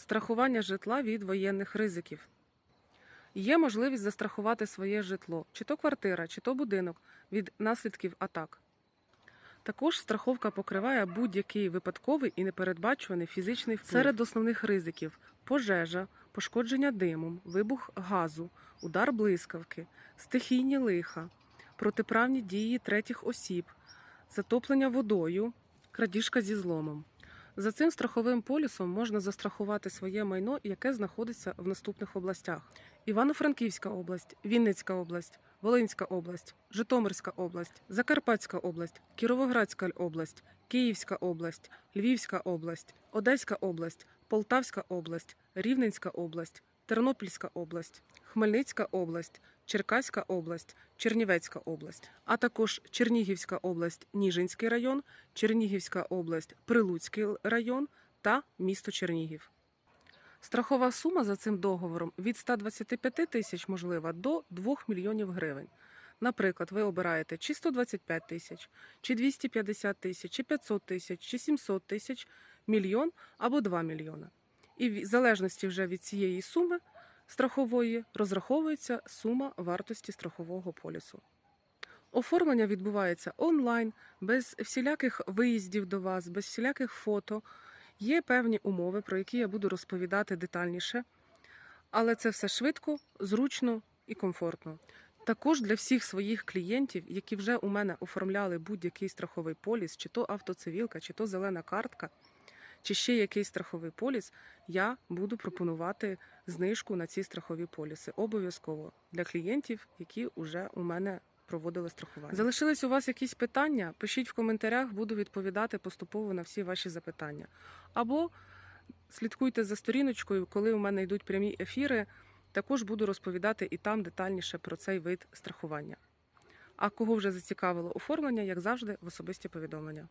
Страхування житла від воєнних ризиків. Є можливість застрахувати своє житло, чи то квартира, чи то будинок від наслідків атак. Також страховка покриває будь-який випадковий і непередбачуваний фізичний вплив. Серед основних ризиків пожежа, пошкодження димом, вибух газу, удар блискавки, стихійні лиха, протиправні дії третіх осіб, затоплення водою, крадіжка зі зломом. За цим страховим полісом можна застрахувати своє майно, яке знаходиться в наступних областях: Івано-Франківська область, Вінницька область, Волинська область, Житомирська область, Закарпатська область, Кіровоградська область, Київська область, Львівська область, Одеська область, Полтавська область, Рівненська область, Тернопільська область, Хмельницька область, Черкаська область, Чернівецька область, а також Чернігівська область, Ніжинський район, Чернігівська область, Прилуцький район та місто Чернігів. Страхова сума за цим договором від 125 тисяч можлива до 2 мільйонів гривень. Наприклад, ви обираєте чи 125 тисяч, чи 250 тисяч, чи 500 тисяч, чи 700 тисяч, мільйон або 2 мільйона. І в залежності вже від цієї суми страхової розраховується сума вартості страхового полісу. Оформлення відбувається онлайн, без всіляких виїздів до вас, без всіляких фото. Є певні умови, про які я буду розповідати детальніше, але це все швидко, зручно і комфортно. Також для всіх своїх клієнтів, які вже у мене оформляли будь-який страховий поліс, чи то автоцивілка, чи то зелена картка, чи ще якийсь страховий поліс, я буду пропонувати знижку на ці страхові поліси. Обов'язково для клієнтів, які вже у мене проводили страхування. Залишились у вас якісь питання? Пишіть в коментарях, буду відповідати поступово на всі ваші запитання. Або слідкуйте за сторіночкою, коли у мене йдуть прямі ефіри. Також буду розповідати і там детальніше про цей вид страхування. А кого вже зацікавило оформлення, як завжди, в особисті повідомлення.